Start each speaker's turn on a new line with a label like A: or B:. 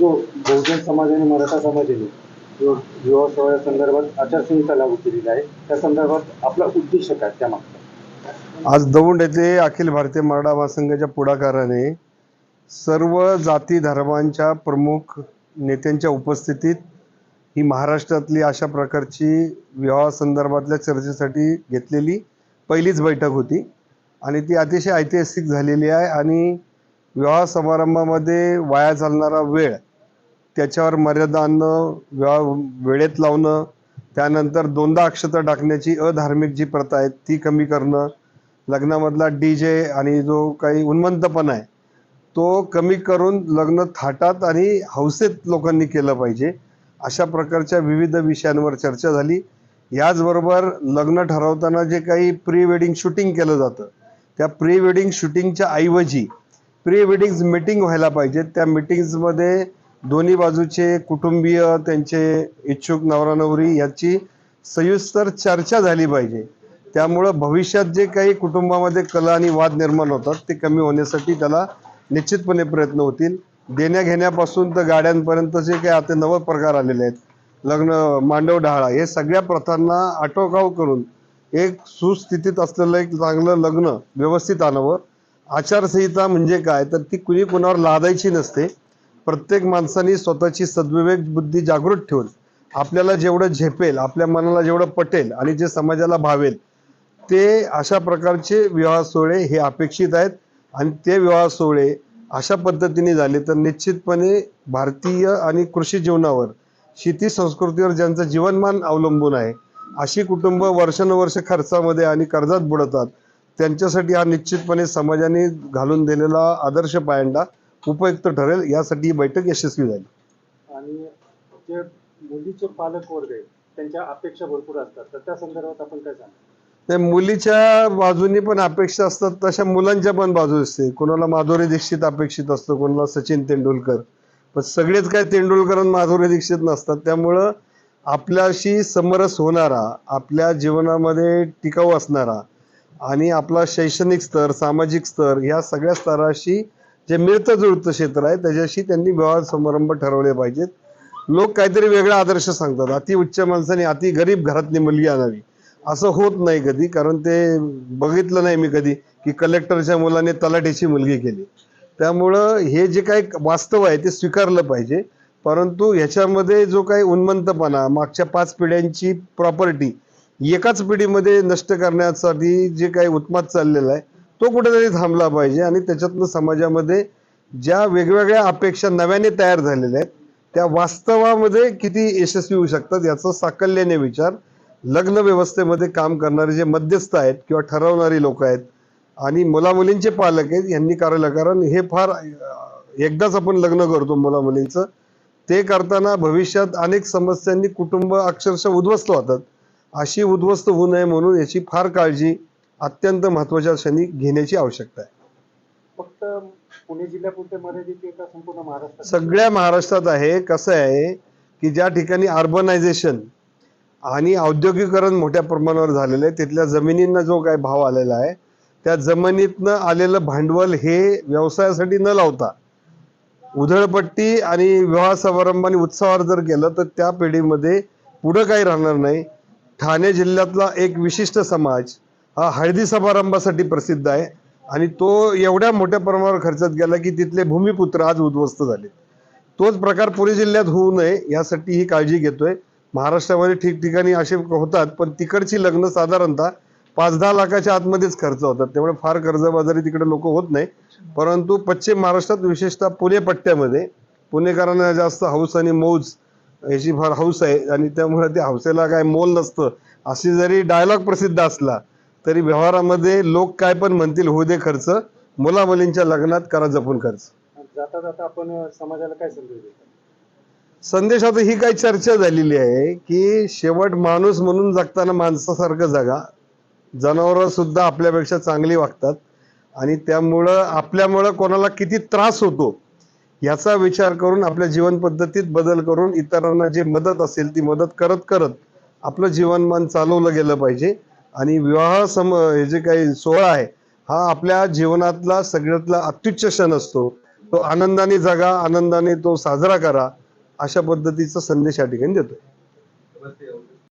A: बहुजन समाज आणि मराठा समाजाने विवाह विवाह सोहळ्यासंदर्भात आचारसंहिता लागू केलेली आहे त्या संदर्भात आपला उद्देश काय त्यामागचा?
B: आज दौंड येथे अखिल भारतीय मराठा महासंघाच्या पुढाकाराने सर्व जाती धर्मांच्या प्रमुख नेत्यांच्या उपस्थितीत ही महाराष्ट्रातली अशा प्रकारची विवाहासंदर्भातल्या चर्चेसाठी घेतलेली पहिलीच बैठक होती आणि ती अतिशय ऐतिहासिक झालेली आहे आणि विवाह समारंभामध्ये वाया चालणारा वेळ त्याच्यावर मर्यादा आणणं विवाह वेळेत लावणं त्यानंतर दोनदा अक्षता टाकण्याची अधार्मिक जी प्रथा आहे ती कमी करणं लग्नामधला डी जे आणि जो काही उन्मंतपणा आहे तो कमी करून लग्न थाटात आणि हौसेत लोकांनी केलं पाहिजे. अशा प्रकारच्या विविध विषयांवर चर्चा झाली. याचबरोबर लग्न ठरवताना जे काही प्री वेडिंग शूटिंग केलं जातं त्या प्री वेडिंग शूटिंगच्या ऐवजी प्री वेडिंग्ज मीटिंग व्हायला पाहिजेत. त्या मिटिंग्समध्ये दोन्ही बाजूचे कुटुंबीय त्यांचे इच्छुक नवरा नवरी याची सविस्तर चर्चा झाली पाहिजे. त्यामुळं भविष्यात जे काही कुटुंबामध्ये कला आणि वाद निर्माण होतात ते कमी होण्यासाठी त्याला निश्चितपणे प्रयत्न होतील. देण्याघेण्यापासून तर गाड्यांपर्यंत जे काही आता नव प्रकार आलेले आहेत लग्न मांडव डहाळा हे सगळ्या प्रथांना आटोकाव करून एक सुस्थितीत असलेलं एक चांगलं लग्न व्यवस्थित आणावं. आचारसंहिता म्हणजे काय? तर ती कुणी कुणावर लादायची नसते. प्रत्येक माणसाने स्वतःची सद्विवेक बुद्धी जागृत ठेवून आपल्याला जेवढं झेपेल आपल्या मनाला जेवढं पटेल आणि जे समाजाला भावेल ते अशा प्रकारचे विवाह सोहळे हे अपेक्षित आहेत. आणि ते विवाह सोहळे अशा पद्धतीने झाले तर निश्चितपणे भारतीय आणि कृषी जीवनावर शेती संस्कृतीवर ज्यांचं जीवनमान अवलंबून आहे अशी कुटुंब वर्षानुवर्ष खर्चामध्ये आणि कर्जात बुडतात त्यांच्यासाठी हा निश्चितपणे समाजाने घालून दिलेला आदर्श पायंडा. उपयुक्त ठरेल यासाठी ही बैठक यशस्वी झाली.
A: आणि जे मुलीचे पालक वर्ग आहेत त्यांच्या अपेक्षा भरपूर असतात. तर त्या संदर्भात आपण काय सांगतो
B: ते मुलीच्या बाजूनी पण अपेक्षा असतात तशा मुलांच्या पण बाजू असते कोणाला माधुरी दीक्षित अपेक्षित असतं कोणाला सचिन तेंडुलकर. पण सगळेच काय तेंडुलकर आणि माधुरी दीक्षित नसतात. त्यामुळं आपल्याशी समरस होणारा आपल्या जीवनामध्ये टिकाऊ असणारा आणि आपला शैक्षणिक स्तर सामाजिक स्तर ह्या सगळ्या स्तराशी जे मिळतं जुळतं क्षेत्र आहे त्याच्याशी त्यांनी विवाह समारंभ ठरवले पाहिजेत. लोक काहीतरी वेगळा आदर्श सांगतात. अति उच्च माणसाने अति गरीब घरातली मुलगी आणावी. असं होत नाही कधी कारण ते बघितलं नाही मी कधी की कलेक्टरच्या मुलाने तलाठीची मुलगी केली. त्यामुळं हे जे काही वास्तव आहे ते स्वीकारलं पाहिजे. परंतु ह्याच्यामध्ये जो काही उन्मंतपणा मागच्या पाच पिढ्यांची प्रॉपर्टी एकाच पिढीमध्ये नष्ट करण्यासाठी जे काही उत्मात चाललेला आहे तो कुठेतरी थांबला पाहिजे आणि त्याच्यातनं समाजामध्ये ज्या वेगवेगळ्या अपेक्षा नव्याने तयार झालेल्या आहेत त्या वास्तवामध्ये किती यशस्वी होऊ शकतात याचा साकल्याने विचार लग्न व्यवस्थेमध्ये काम करणारे जे मध्यस्थ आहेत किंवा ठरवणारी लोक आहेत आणि मुलामुलींचे पालक आहेत यांनी करायला कारण हे फार एकदाच आपण लग्न करतो मुलामुलींचं. ते करताना भविष्यात अनेक समस्यांनी कुटुंब अक्षरशः उद्ध्वस्त होतात. अशी उद्ध्वस्त होऊ नये म्हणून याची फार काळजी अत्यंत महत्त्वाच्या क्षणी घेण्याची आवश्यकता आहे.
A: फक्त पुणे जिल्ह्यापुरते मर्यादित आहे का संपूर्ण महाराष्ट्रात?
B: सगळ्या महाराष्ट्रात आहे. कसं आहे की ज्या ठिकाणी अर्बनायझेशन आणि औद्योगिकरण मोठ्या प्रमाणावर झालेलं आहे तिथल्या जमिनींना जो काय भाव आलेला आहे त्या जमिनीतनं आलेलं भांडवल हे व्यवसायासाठी न लावता उधळपट्टी आणि विवाह समारंभ आणि उत्सवावर जर केलं तर त्या पिढीमध्ये पुढं काही राहणार नाही. ठाणे जिल्ह्यातला एक विशिष्ट समाज हा हळदी समारंभासाठी प्रसिद्ध आहे. आणि तो एवढ्या मोठ्या प्रमाणावर खर्चात गेला की तिथले भूमिपुत्र आज उद्ध्वस्त झाले तोच प्रकार पुणे जिल्ह्यात होऊ नये यासाठी ही काळजी घेतोय. महाराष्ट्रामध्ये ठिकठिकाणी असे होतात पण तिकडची लग्न साधारणतः पाच दहा लाखाच्या आतमध्येच खर्च होतात. त्यामुळे फार कर्जबाजारी तिकडे लोक होत नाही. परंतु पश्चिम महाराष्ट्रात विशेषतः पुणे पट्ट्यामध्ये पुणेकरांना जास्त हौस आणि मौज याची फार हौस आहे. आणि त्यामुळे त्या हौसेला काय मोल नसतं. अशी जरी डायलॉग प्रसिद्ध असला तरी व्यवहारामध्ये लोक काय पण म्हणतील होऊ दे खर्च. मुला मुलींच्या लग्नात करा जपून खर्च.
A: जाता जाता आपण समाजाला काय संदेश
B: संदेशात ही काही चर्चा झालेली आहे की शेवट माणूस म्हणून जगताना माणसासारखं जगा. जनावरं सुद्धा आपल्यापेक्षा चांगली वागतात. आणि त्यामुळं आपल्यामुळं कोणाला किती त्रास होतो याचा विचार करून आपल्या जीवन पद्धतीत बदल करून इतरांना जे मदत असेल ती मदत करत करत आपलं जीवनमान चालवलं गेलं पाहिजे. आणि विवाह सम हे जे काही सोहळा आहे हा आपल्या जीवनातला सगळ्यातला अत्युच्च क्षण असतो. तो आनंदाने जगा आनंदाने तो साजरा करा अशा पद्धतीचा संदेश या ठिकाणी देतो